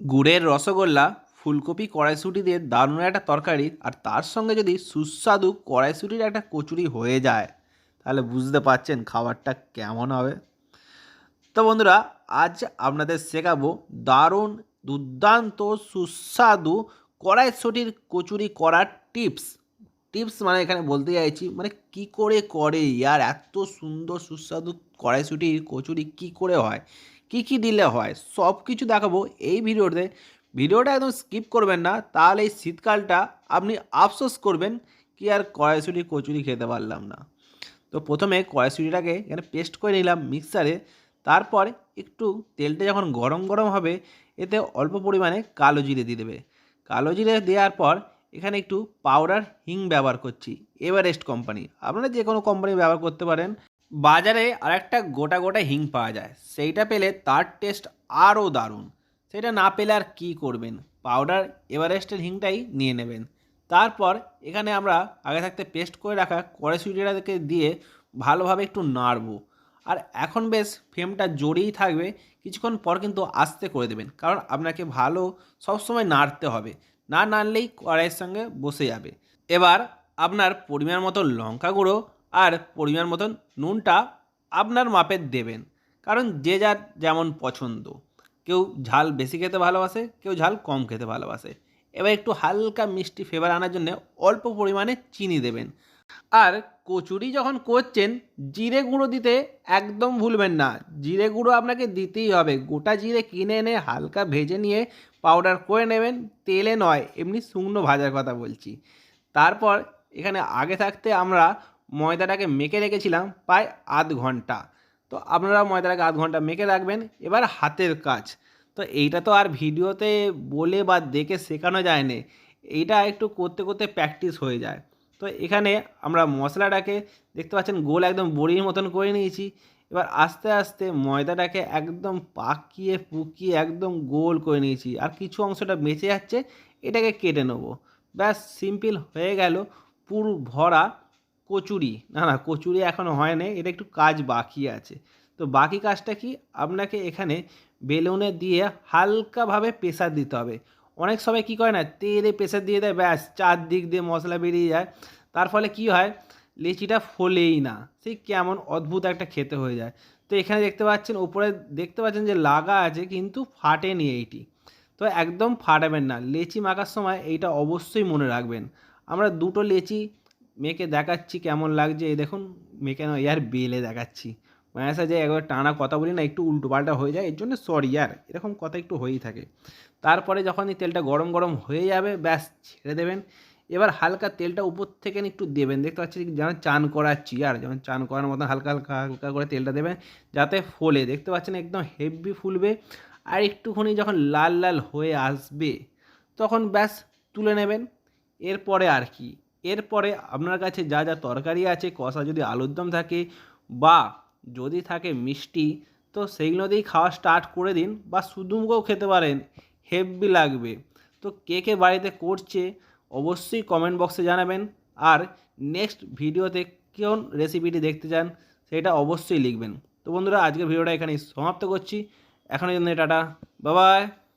গুড়ের রসগোল্লা, ফুলকপি কড়াইশুঁটি দিয়ে দারুণ একটা তরকারি আর তার সঙ্গে যদি সুস্বাদু কড়াইশুঁটির একটা কচুরি হয়ে যায়, তাহলে বুঝতে পারছেন খাবারটা কেমন হবে। তো বন্ধুরা, আজ আপনাদের শেখাবো দারুণ, দুর্দান্ত, সুস্বাদু কড়াইশুঁটির কচুরি করার টিপস। টিপস মানে এখানে বলতে চাইছি মানে কি করে করে ইয়ার এত সুন্দর, সুস্বাদু কড়াইশুঁটির কচুরি কি করে হয় কি কি দিলে হয়, সব কিছু দেখাবো এই ভিডিওতে। ভিডিওটা একদম স্কিপ করবেন না, তাহলে এই শীতকালটা আপনি আফসোস করবেন, কি আর কড়াইশুঁটি, কচুরি খেতে পারলাম না। তো প্রথমে কড়াইশুঁটিটাকে এখানে পেস্ট করে নিলাম মিক্সারে, তারপর একটু তেলটা যখন গরম গরম হবে, এতে অল্প পরিমাণে কালো জিরে দিয়ে দেবে। কালো জিরে দেওয়ার পর এখানে একটু পাউডার হিং ব্যবহার করছি এভারেস্ট কোম্পানি আপনারা যে কোনো কোম্পানি ব্যবহার করতে পারেন। বাজারে আরেকটা গোটা গোটা হিং পাওয়া যায়। সেইটা পেলে তার টেস্ট আরও দারুণ। সেটা না পেলে আর কী করবেন? পাউডার এভারেস্টের হিংটাই নিয়ে নেবেন। তারপর এখানে আমরা আগে থাকতে পেস্ট করে রাখা কড়াইশুটিটাকে দিয়ে ভালোভাবে একটু নাড়বো। আর এখন বেশ ফ্লেমটা জোরেই থাকবে, কিছুক্ষণ পর কিন্তু আস্তে করে দেবেন। কারণ আপনাকে ভালো সবসময় নাড়তে হবে। না নাড়লেই কড়াইয়ের সঙ্গে বসে যাবে। এবার আপনার পরিমাণ মতো লঙ্কা গুঁড়ো আর পরিমাণ মতন নুনটা আপনার মাপের দেবেন। কারণ যে যার যেমন পছন্দ। কেউ ঝাল বেশি খেতে ভালোবাসে, কেউ ঝাল কম খেতে ভালোবাসে। এবার একটু হালকা মিষ্টি ফ্লেভার আনার জন্য অল্প পরিমাণে চিনি দেবেন। আর কচুরি যখন করছেন, জিরে গুঁড়ো দিতে একদম ভুলবেন না। জিরে গুঁড়ো আপনাকে দিতেই হবে। গোটা জিরে কিনে এনে হালকা ভেজে নিয়ে পাউডার করে নেবেন। তেলে নয়, এমনি শুকনো ভাজার কথা বলছি। তারপর এখানে আগে থাকতে আমরা ময়দাটাকে মেখে রেখেছিলাম প্রায় আধ ঘণ্টা। তো আপনারা ময়দাটাকে আধ ঘণ্টা মেখে রাখবেন। এবার হাতের কাজ। তো এইটা তো আর ভিডিওতে বলে বা দেখে শেখানো যায় না এইটা একটু করতে করতে প্র্যাকটিস হয়ে যায়। তো এখানে আমরা মশলাটাকে দেখতে পাচ্ছেন গোল একদম বড়ির মতন করে নিয়েছি। এবার আস্তে আস্তে ময়দাটাকে একদম পাকিয়ে, পুকিয়ে একদম গোল করে নিয়েছি। আর কিছু অংশটা বেঁচে যাচ্ছে, এটাকে কেটে নেব। ব্যাস সিম্পল হয়ে গেল। পুরো ভরা কচুরি। না না, কচুরি এখনও হয় হয়নি এটা একটু কাজ বাকি আছে। তো বাকি কাজটা কি? আপনাকে এখানে বেলুনে দিয়ে হালকাভাবে প্রেসার দিতে হবে। অনেক সবাই কী করে না, তেলে প্রেসার দিয়ে দেয়, ব্যাস, চারদিক দিয়ে মশলা বেরিয়ে যায়। তার ফলে কি হয়, লেচিটা ফোলেই না সেই কেমন অদ্ভুত একটা খেতে হয়ে যায়। তো এখানে দেখতে পাচ্ছেন, উপরে দেখতে পাচ্ছেন যে লাগা আছে, কিন্তু ফাটেনি এইটি। তো একদম ফাটাবেন না। লেচি মাখার সময় এইটা অবশ্যই মনে রাখবেন। আমরা দুটো লেচি মেয়েকে দেখাচ্ছি কেমন লাগছে? এই দেখুন, মেয়েকে নয় ইয়ার বেলে দেখাচ্ছি। মায়ের সাথে একবার টানা কথা বলি না, একটু উল্টো পাল্টা হয়ে যায়, এর জন্য সরি ইয়ার এরকম কথা একটু হয়েই থাকে। তারপরে যখন এই তেলটা গরম গরম হয়ে যাবে, ব্যাস, ছেড়ে দেবেন। এবার হালকা তেলটা উপর থেকে একটু দেবেন। দেখতে পাচ্ছি যেন চান করাচ্ছি আর যেমন চান করার মতন হালকা হালকা হালকা করে তেলটা দেবেন, যাতে ফোলে। দেখতে পাচ্ছেন একদম হেভি ফুলবে। আর একটুখানি যখন লাল লাল হয়ে আসবে, তখন ব্যাস তুলে নেবেন। এরপরে আর কি। এরপরে আপনার কাছে যা যা তরকারি আছে, কষা যদি আলুর দম থাকে বা যদি থাকে মিষ্টি, তো সেইগুলো দিয়েই খাওয়া স্টার্ট করে দিন বা শুধুমুখেও খেতে পারেন, হেভি লাগবে। তো কে কে বাড়িতে করছে অবশ্যই কমেন্ট বক্সে জানাবেন। আর নেক্সট ভিডিওতে কোন রেসিপিটি দেখতে চান সেটা অবশ্যই লিখবেন। তো বন্ধুরা, আজকের ভিডিওটা এখানেই সমাপ্ত করছি। এখনের জন্য টাটা বাবাই